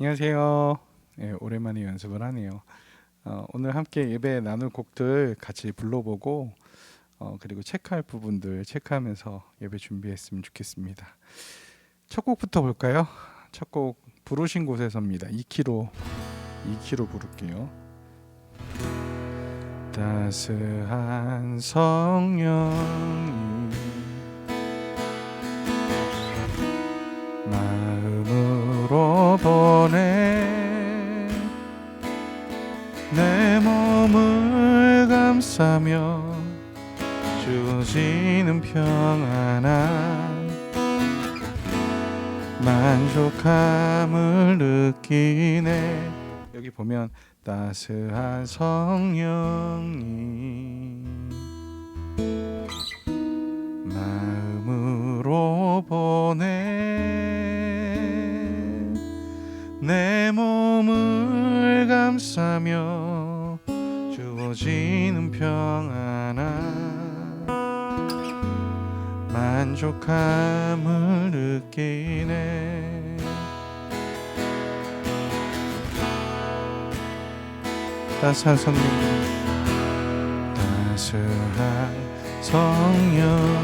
안녕하세요. 예, 오랜만에 연습을 하네요. 어, 오늘 함께 예배 나눌 곡들 같이 불러보고 어, 그리고 체크할 부분들 체크하면서 예배 준비했으면 좋겠습니다. 첫 곡부터 볼까요? 첫 곡 부르신 곳에서입니다. 2km 2km 부를게요. 따스한 성령 보내 내 몸을 감싸며 주어지는 평안함 만족함을 느끼네. 여기 보면 따스한 성령이 마음으 만족함을 느끼네. 따스한 성령. 따스한 성령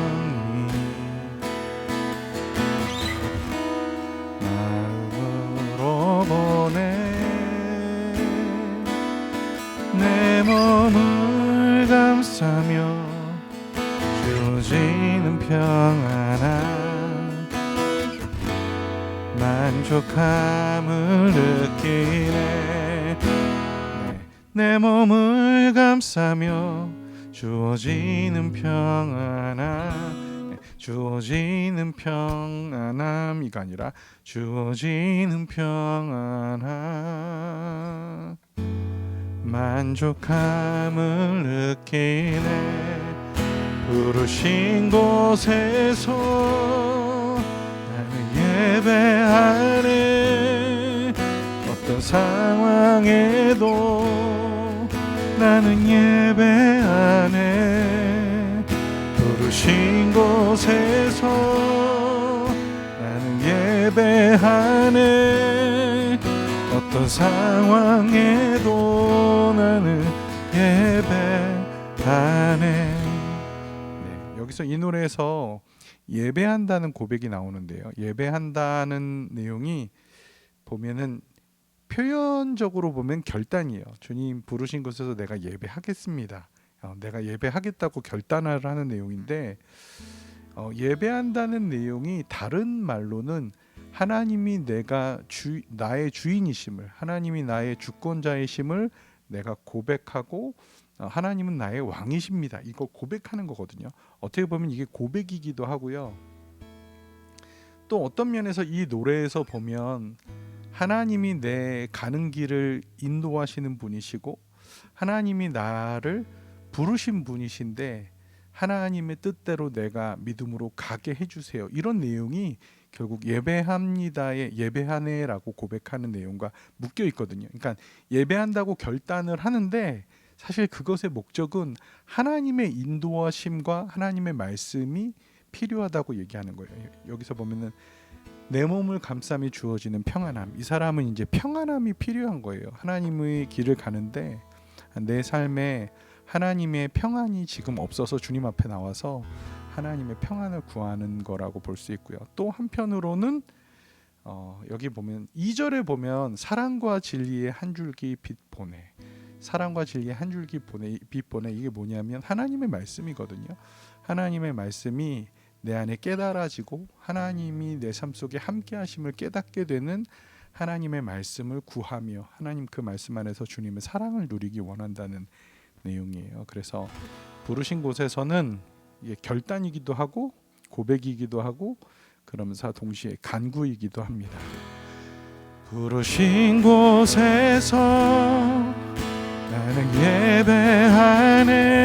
감싸며 주어지는 평안함. 네. 주어지는 평안함이가 아니라 주어지는 평안함. 만족함을 느끼네. 부르신 곳에서 나는 예배하네. 어떤 상황에도 나는 예배하네 부르신 곳에서 나는 예배하네 어떤 상황에도 나는 예배하네 네, 여기서 이 노래에서 예배한다는 고백이 나오는데요. 예배한다는 내용이 보면은 표현적으로 보면 결단이에요. 주님 부르신 곳에서 내가 예배하겠습니다. 어, 내가 예배하겠다고 결단을 하는 내용인데 어, 예배한다는 내용이 다른 말로는 하나님이 내가 주 나의 주인이심을 하나님이 나의 주권자이심을 내가 고백하고 어, 하나님은 나의 왕이십니다. 이거 고백하는 거거든요. 어떻게 보면 이게 고백이기도 하고요. 또 어떤 면에서 이 노래에서 보면 하나님이 내 가는 길을 인도하시는 분이시고 하나님이 나를 부르신 분이신데 하나님의 뜻대로 내가 믿음으로 가게 해주세요. 이런 내용이 결국 예배합니다의 예배하네라고 고백하는 내용과 묶여 있거든요. 그러니까 예배한다고 결단을 하는데 사실 그것의 목적은 하나님의 인도하심과 하나님의 말씀이 필요하다고 얘기하는 거예요. 여기서 보면은 내 몸을 감싸며 주어지는 평안함. 이 사람은 이제 평안함이 필요한 거예요. 하나님의 길을 가는데 내 삶에 하나님의 평안이 지금 없어서 주님 앞에 나와서 하나님의 평안을 구하는 거라고 볼 수 있고요. 또 한편으로는 어, 여기 보면 2절에 보면 사랑과 진리의 한 줄기 빛 보내. 사랑과 진리의 한 줄기 보내 빛 보내 이게 뭐냐면 하나님의 말씀이거든요. 하나님의 말씀이 내 안에 깨달아지고 하나님이 내 삶 속에 함께 하심을 깨닫게 되는 하나님의 말씀을 구하며 하나님 그 말씀 안에서 주님의 사랑을 누리기 원한다는 내용이에요. 그래서 부르신 곳에서는 결단이기도 하고 고백이기도 하고 그러면서 동시에 간구이기도 합니다. 부르신 곳에서 나는 예배하네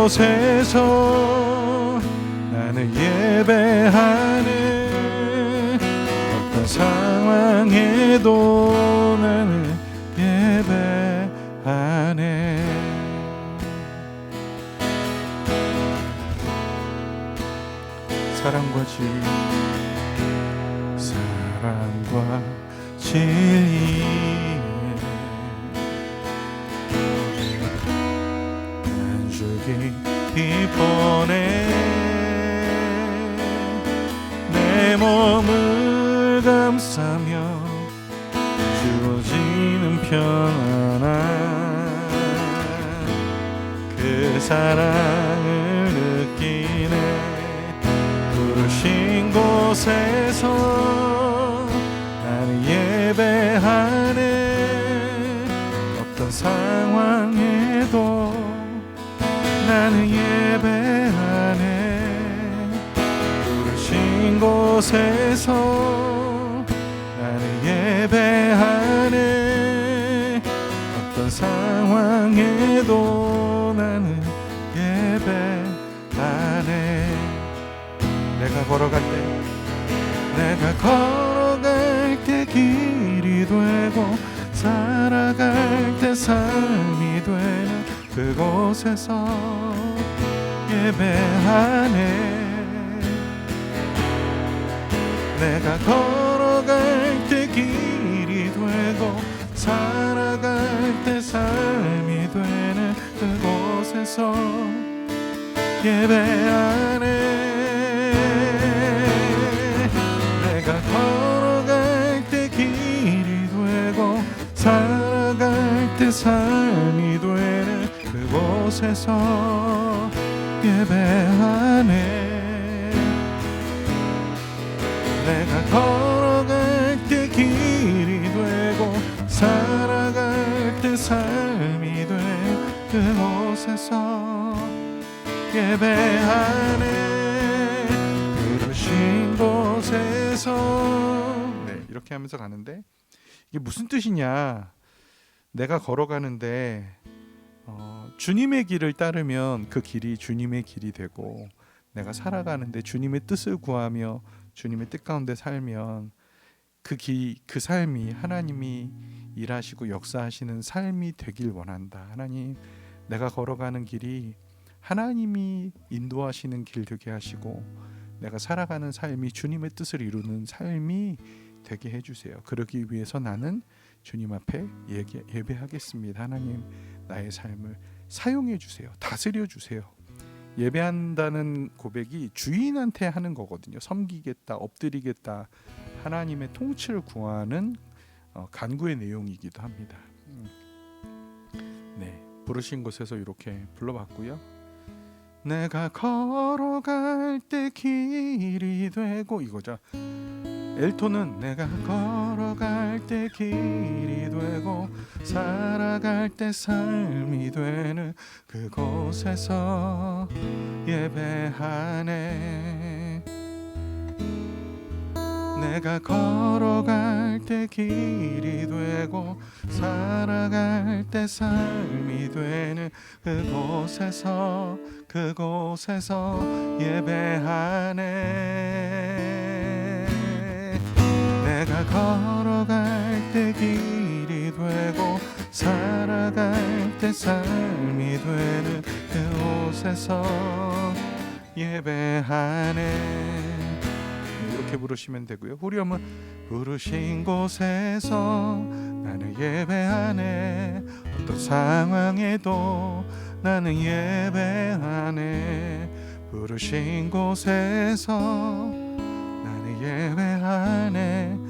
곳에서 나는 예배하는 어떤 상황에도 나는 예배하네. 사랑과 주의 기뻐네 내 몸을 감싸며 주어지는 평안한 그 사랑을 느끼네. 부르신 곳에서 곳에서 나는 예배하네. 어떤 상황에도 나는 예배하네. 내가 걸어갈 때 내가 걸어갈 때 길이 되고 살아갈 때 삶이 되는 그곳에서 예배하네 내가 걸어갈 때 길이 되고 살아갈 때 삶이 되는 그곳에서 예배하네 내가 걸어갈 때 길이 되고 살아갈 때 삶이 되는 그곳에서 예배하네 걸어갈 때 길이 되고 살아갈 때 삶이 돼 그곳에서 예배하네. 부르신 곳에서. 네 이렇게 하면서 가는데 이게 무슨 뜻이냐? 내가 걸어가는데 어, 주님의 길을 따르면 그 길이 주님의 길이 되고 내가 살아가는데 주님의 뜻을 구하며 주님의 뜻 가운데 살면 그 길, 그 삶이 하나님이 일하시고 역사하시는 삶이 되길 원한다. 하나님, 내가 걸어가는 길이 하나님이 인도하시는 길 되게 하시고 내가 살아가는 삶이 주님의 뜻을 이루는 삶이 되게 해주세요. 그러기 위해서 나는 주님 앞에 예배, 예배하겠습니다. 하나님, 나의 삶을 사용해 주세요. 다스려 주세요. 예배한다는 고백이 주인한테 하는 거거든요. 섬기겠다, 엎드리겠다, 하나님의 통치를 구하는 어, 간구의 내용이기도 합니다. 음. 네, 부르신 곳에서 이렇게 불러봤고요. 내가 걸어갈 때 길이 되고 이거죠. 엘토는 내가 걸어갈 때 길이 되고 살아갈 때 삶이 되는 그곳에서 예배하네. 내가 걸어갈 때 길이 되고 살아갈 때 삶이 되는 그곳에서 그곳에서 예배하네 내가 걸어갈 때 길이 되고 살아갈 때 삶이 되는 그곳에서 예배하네. 이렇게 부르시면 되고요. 후렴은 부르신 곳에서 나는 예배하네. 어떤 상황에도 나는 예배하네. 부르신 곳에서 나는 예배하네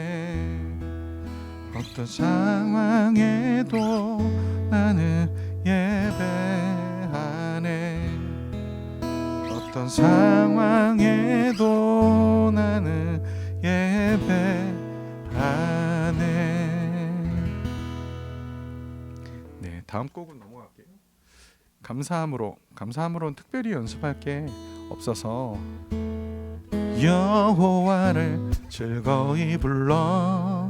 어떤 상황에도 나는 예배하네 어떤 상황에도 나는 예배하네. 네, 다음 곡은 넘어갈게요. 감사함으로 감사함으로는 특별히 연습할 게 없어서 여호와를 즐거이 불러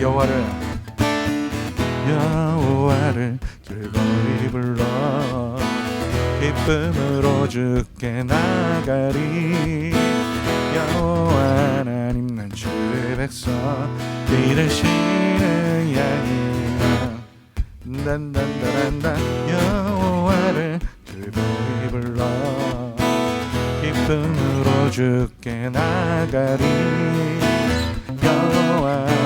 여호와를. 여호와를 즐거이 불러 기쁨으로 주께 나가리. 여호와 하나님 난 주의 백성 이르시는 양이라 단단단단단 여호와를 즐거이 불러 기쁨으로 주께 나가리. 여호와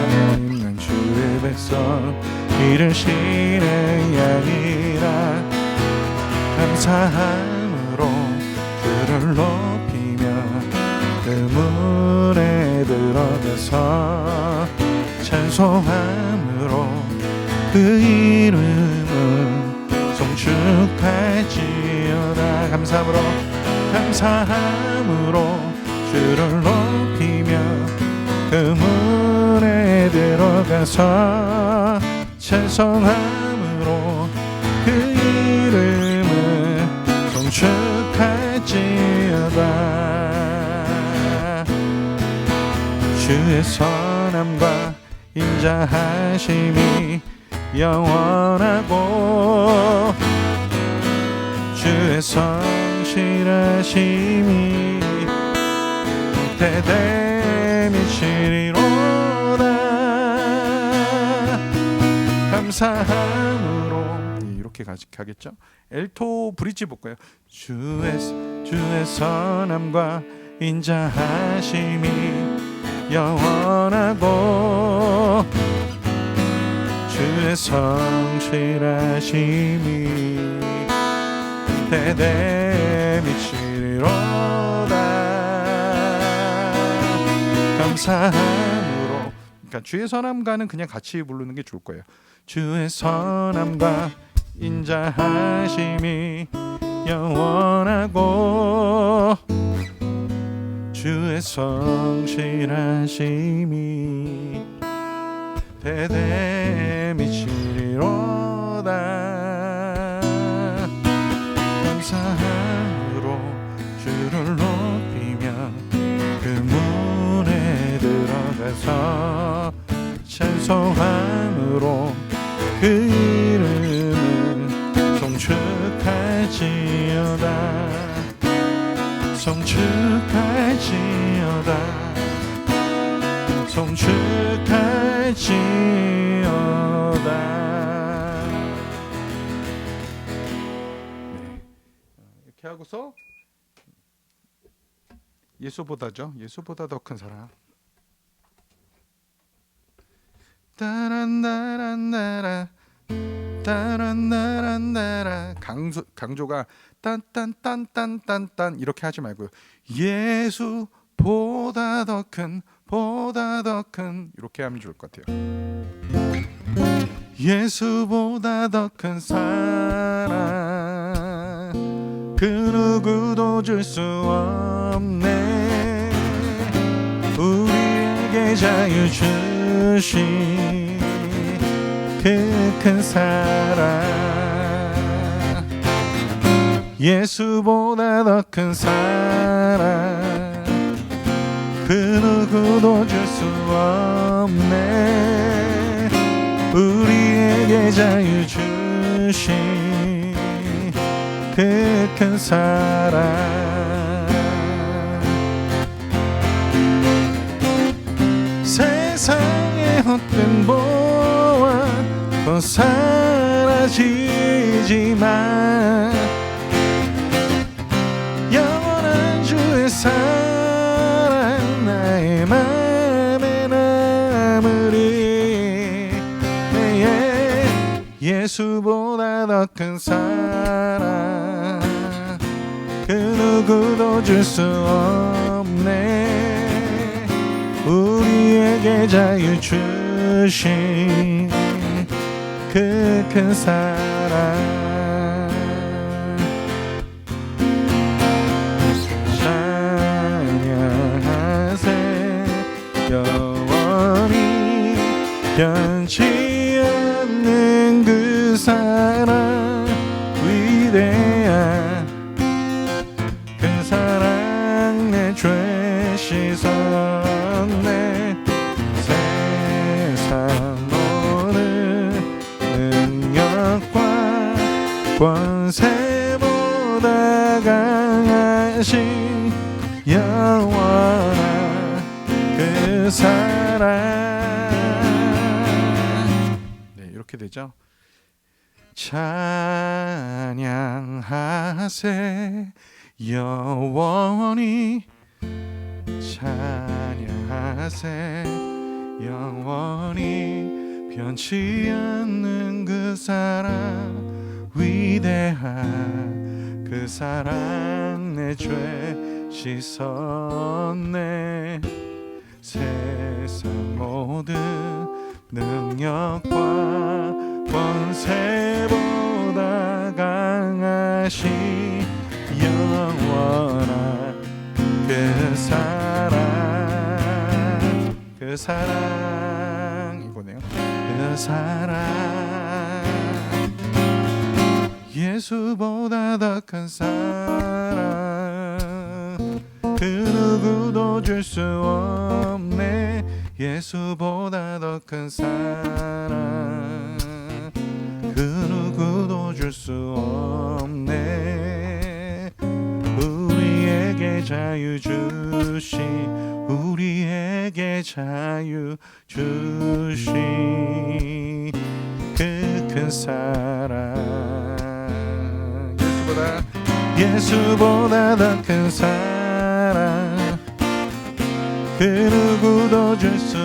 백성 이르시는 양이라 감사함으로 주를 높이며 그 문에 들어가서 찬송함으로 그 이름을 송축할지어다. 감사함으로 감사함으로 주를 높 들어가서 찬송함으로 그 이름을 송축할지어다. 주의 선함과 인자하심이 영원하고 주의 성실하심이 대대 미치리로 감사함으로. 이렇게 가- 가겠죠? 엘토 브릿지 볼까요? 주의 주의 선함과 인자하심이 영원하고 주의 성실하심이 대대 미치리로다. 감사함으로. 그러니까 주의 선함과는 그냥 같이 부르는 게 좋을 거예요 주의 선함과 인자하심이 영원하고 주의 성실하심이 대대 미치리로다. 감사함으로 주를 높이며 그 문에 들어가서 찬송함으로 그 이름을 송축할지어다. 송축할지어다. 송축할지어다. 네. 이렇게 하고서 예수보다죠. 예수보다 더 큰 사랑 따란따란따라 따란따란따라 강조 강조가 딴딴딴딴딴딴 이렇게 하지 말고요. 예수 보다 더 큰 보다 더 큰 이렇게 하면 좋을 것 같아요. 예수보다 더 큰 사랑 그 누구도 줄 수 없네 우리 에게 자유 주신 그 큰 사랑. 예수보다 더 큰 사랑. 그 누구도 줄 수 없네. 우리에게 자유 주신 그 큰 사랑 세상의 헛된 보안 또 사라지지만 영원한 주의 사랑 나의 맘에 남으리 예, 예수보다 더 큰 사랑. 그 누구도 줄 수 없네 우리에게 자유 주신 그 큰 사랑. 찬양하세 영원히 변치 강하신 영원한 그 사랑. 네 이렇게 되죠. 찬양하세 영원히 찬양하세 영원히 변치 않는 그 사랑 위대한 그 사랑 내 죄 씻었네. 세상 모든 능력과 권세보다 강하신 영원한 그 사랑. 그 사랑. 이거네요. 그 사랑 예수보다 더 큰 사랑. 그 누구도 줄 수 없네. 예수보다 더 큰 사랑. 그 누구도 줄 수 없네. 우리에게 자유 주신 우리에게 자유 주신 그 큰 사랑 예수보다 더 큰 사랑. 그 누구도 줄 수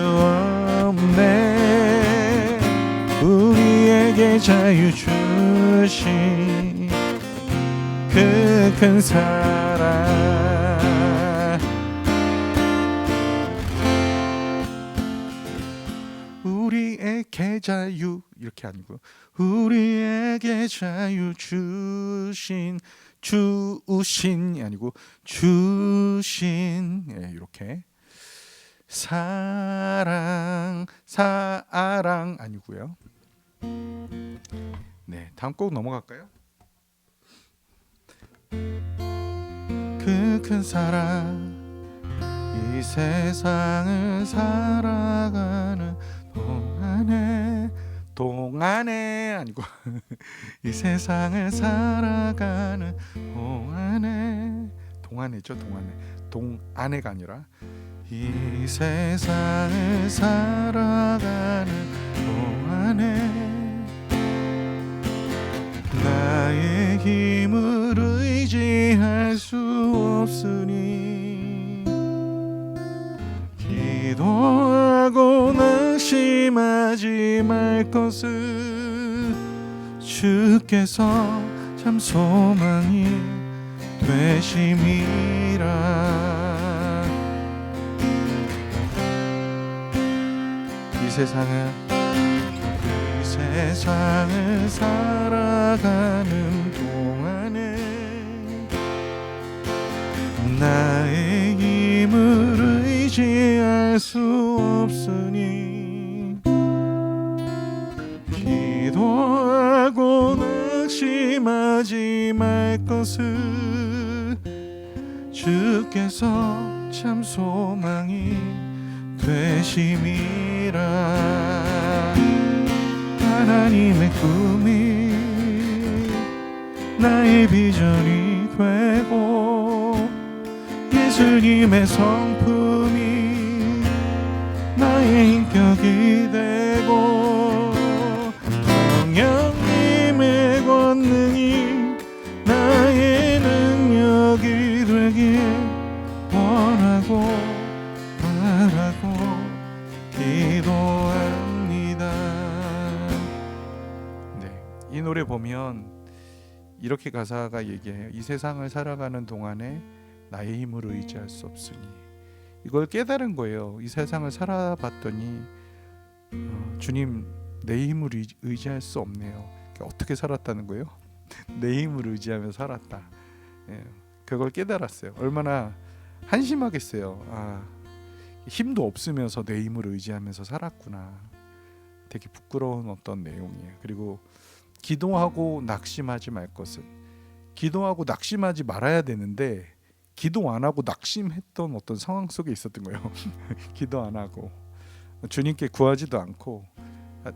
없네. 우리에게 자유 주신 그 큰 사랑. 우리에게 자유 이렇게 아니고 우리에게 자유 주신 주신이 아니고 주신 예, 이렇게 사랑 사랑 아니고요. 네, 다음 곡 넘어갈까요? 그 큰 사랑 이 세상을 살아가는 동안에 동안에 아니고 이 세상을 살아가는 동안에 동안에죠 동안에. 동안에가 아니라 이 세상을 살아가는 동안에 나의 힘을 의지할 수 없으니 기도하고 낙심하지 말 것을 주께서 참 소망이 되심이라. 이 세상은 이 세상을 살아가는 동안에 힘을 의지할 수 없으니 기도하고 낙심하지 말 것을 주께서 참 소망이 되심이라. 하나님의 꿈이 나의 비전이 되고 예수님의 성품이 나의 인격이 되고 성령님의 권능이 나의 능력이 되길 원하고 바라고 기도합니다. 네, 이 노래 보면 이렇게 가사가 얘기해요. 이 세상을 살아가는 동안에 나의 힘으로 의지할 수 없으니 이걸 깨달은 거예요. 이 세상을 살아봤더니 어, 주님 내 힘으로 의지, 의지할 수 없네요. 어떻게 살았다는 거예요? 내 힘으로 의지하며 살았다. 예, 그걸 깨달았어요. 얼마나 한심하겠어요. 아, 힘도 없으면서 내 힘으로 의지하면서 살았구나. 되게 부끄러운 어떤 내용이에요. 그리고 기도하고 낙심하지 말 것은 기도하고 낙심하지 말아야 되는데 기도 안 하고 낙심했던 어떤 상황 속에 있었던 거예요. 기도 안 하고 주님께 구하지도 않고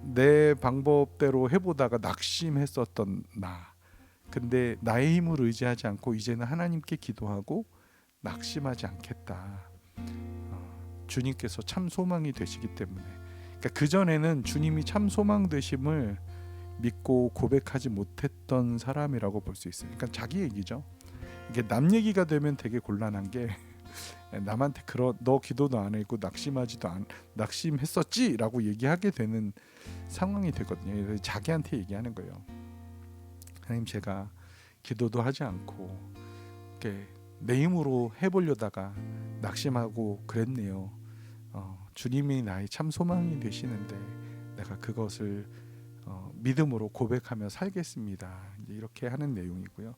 내 방법대로 해보다가 낙심했었던 나. 근데 나의 힘으로 의지하지 않고 이제는 하나님께 기도하고 낙심하지 않겠다. 어, 주님께서 참 소망이 되시기 때문에. 그러니까 그 전에는 주님이 참 소망 되심을 믿고 고백하지 못했던 사람이라고 볼 수 있어요. 그러니까 자기 얘기죠. 이게 남 얘기가 되면 되게 곤란한 게 남한테 그런 너 기도도 안 했고 낙심하지도 않 낙심했었지라고 얘기하게 되는 상황이 되거든요. 그래서 자기한테 얘기하는 거예요. 하나님 제가 기도도 하지 않고 이렇게 내 힘으로 해보려다가 낙심하고 그랬네요. 어, 주님이 나의 참 소망이 되시는데 내가 그것을 어, 믿음으로 고백하며 살겠습니다. 이렇게 하는 내용이고요.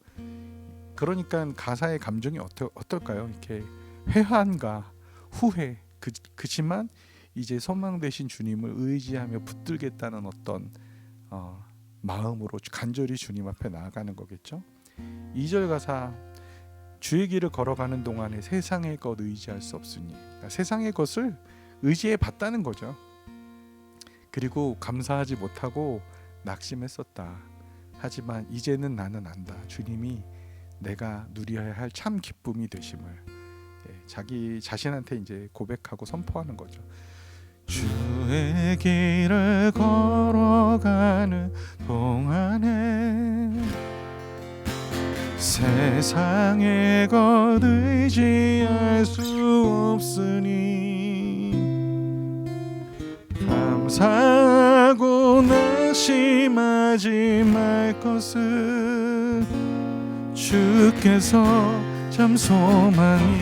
그러니까 가사의 감정이 어떠, 어떨까요? 이렇게 회한과 후회 그, 그지만 이제 소망 되신 주님을 의지하며 붙들겠다는 어떤 어, 마음으로 간절히 주님 앞에 나아가는 거겠죠. 2절 가사 주의 길을 걸어가는 동안에 세상의 것 의지할 수 없으니 그러니까 세상의 것을 의지해 봤다는 거죠. 그리고 감사하지 못하고 낙심했었다. 하지만 이제는 나는 안다. 주님이 내가 누려야 할 참 기쁨이 되심을 예, 자기 자신한테 이제 고백하고 선포하는 거죠. 주의 길을 걸어가는 동안에 세상의 것 의지할 수 없으니 감사하고 낙심하지 말 것을 주께서 참 소망이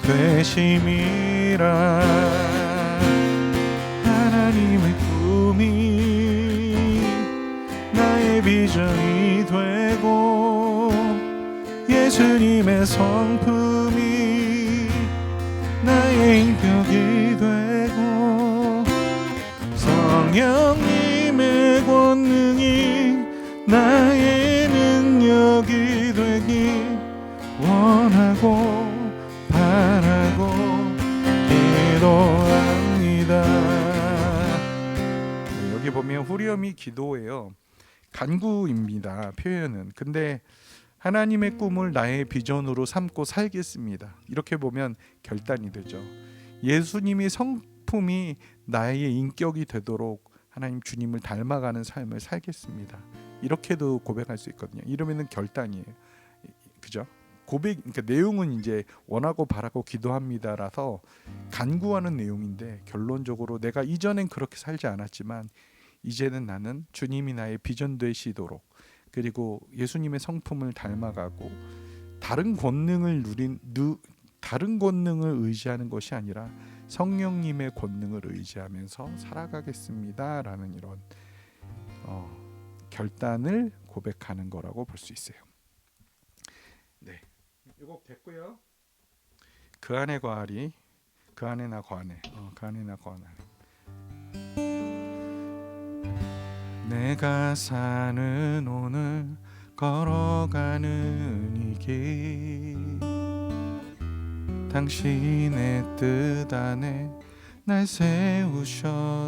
되심이라. 하나님의 꿈이 나의 비전이 되고 예수님의 성품이 나의 인격이 되고 성령 보면 후렴이 기도예요. 간구입니다. 표현은. 근데 하나님의 꿈을 나의 비전으로 삼고 살겠습니다. 이렇게 보면 결단이 되죠. 예수님이 성품이 나의 인격이 되도록 하나님 주님을 닮아가는 삶을 살겠습니다. 이렇게도 고백할 수 있거든요. 이러면은 결단이에요. 그죠? 고백 그러니까 내용은 이제 원하고 바라고 기도합니다라서 간구하는 내용인데 결론적으로 내가 이전엔 그렇게 살지 않았지만 이제는 나는 주님이 나의 비전 되시도록 그리고 예수님의 성품을 닮아가고 다른 권능을 누린 누, 다른 권능을 의지하는 것이 아니라 성령님의 권능을 의지하면서 살아가겠습니다라는 이런 어, 결단을 고백하는 거라고 볼 수 있어요. 네, 이거 됐고요. 그 안에 과하리, 그 안에 나 과하네, 어, 그 안에 나 과하네. 내가 사는 오늘 걸어가는 이 길 당신의 뜻 안에 날 세우셨으니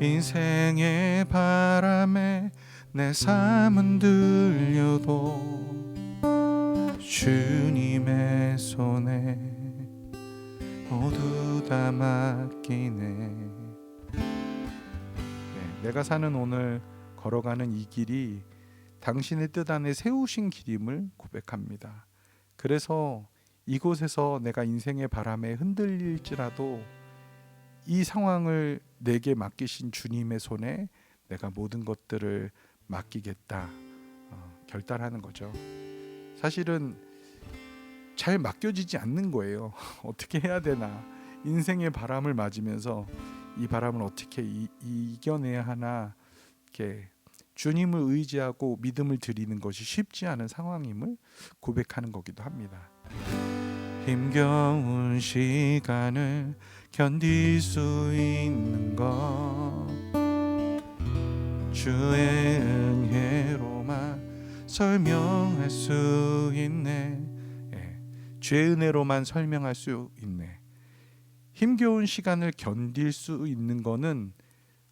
인생의 바람에 내 삶은 들려도 주님의 손에 모두 다 맡기네. 네, 내가 사는 오늘 걸어가는 이 길이 당신의 뜻 안에 세우신 길임을 고백합니다. 그래서 이곳에서 내가 인생의 바람에 흔들릴지라도 이 상황을 내게 맡기신 주님의 손에 내가 모든 것들을 맡기겠다 어, 결단하는 거죠. 사실은 잘 맡겨지지 않는 거예요. 어떻게 해야 되나 인생의 바람을 맞으면서 이 바람을 어떻게 이, 이겨내야 하나 이렇게 주님을 의지하고 믿음을 드리는 것이 쉽지 않은 상황임을 고백하는 거기도 합니다. 힘겨운 시간을 견딜 수 있는 것 주의 은혜로만 설명할 수 있네. 예, 주의 은혜로만 설명할 수 있네. 힘겨운 시간을 견딜 수 있는 거는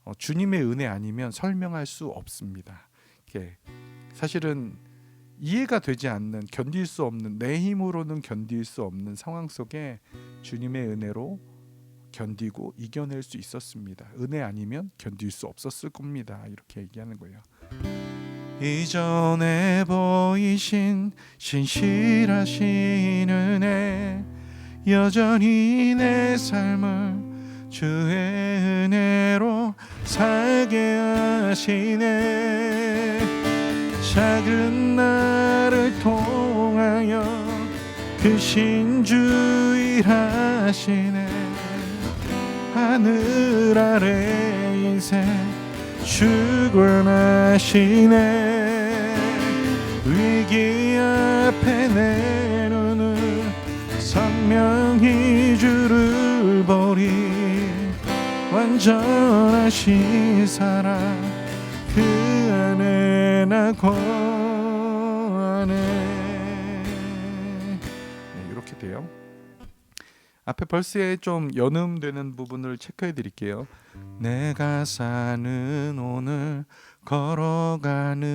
어, 주님의 은혜 아니면 설명할 수 없습니다. 이게 사실은 이해가 되지 않는 견딜 수 없는 내 힘으로는 견딜 수 없는 상황 속에 주님의 은혜로 견디고 이겨낼 수 있었습니다. 은혜 아니면 견딜 수 없었을 겁니다. 이렇게 얘기하는 거예요. 이전에 보이신 신실하신 은혜 여전히 내 삶을 주의 은혜로 살게 하시네. 작은 나를 통하여 그 신주일하시네. 하늘 아래 인생 주관하시네. 위기 앞에 내 선명히 주를 보리 완전하신 사랑 그 안에 나 거하네 네, 이렇게 돼요. 앞에 벌스에 좀 연음되는 부분을 체크해 드릴게요. 내가 사는 오늘 걸어가는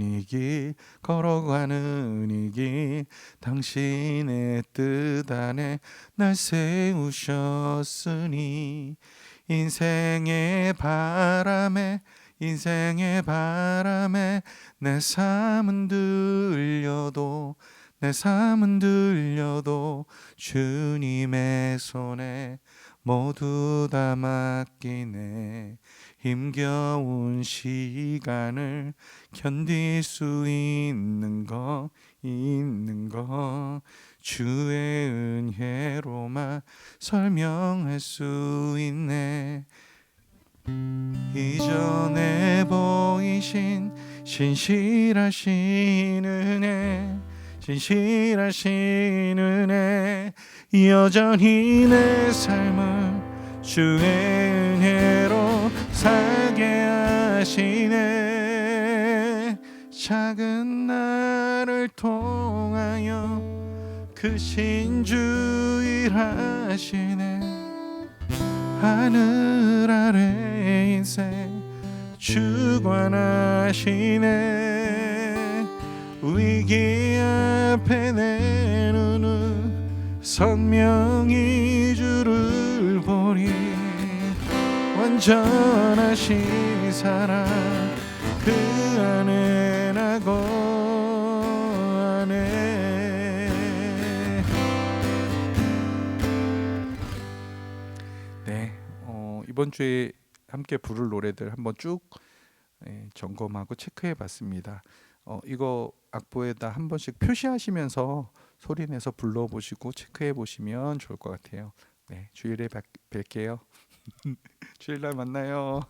이 길 걸어가는 이 길 당신의 뜻 안에 날 세우셨으니 인생의 바람에 인생의 바람에 내 삶은 들려도 내 삶은 들려도 주님의 손에 모두 다 맡기네 힘겨운 시간을 견딜 수 있는 거 있는 거. 주의 은혜로만 설명할 수 있네. 이전에 보이신 신실하신 은혜 진실하신 은혜 여전히 내 삶을 주의 은혜로 살게 하시네. 작은 나를 통하여 그 신주일하시네. 하늘 아래 인생 주관하시네. 위기 앞에 내 눈은 선명히 주를 보리 완전하신 사랑 그 안에 나 거하네 네, 어, 이번 주에 함께 부를 노래들 한번 쭉 예, 점검하고 체크해 봤습니다. 어, 이거 악보에다 한 번씩 표시하시면서 소리내서 불러보시고 체크해 보시면 좋을 것 같아요. 네, 주일에 뵐- 뵐게요. 주일날 만나요.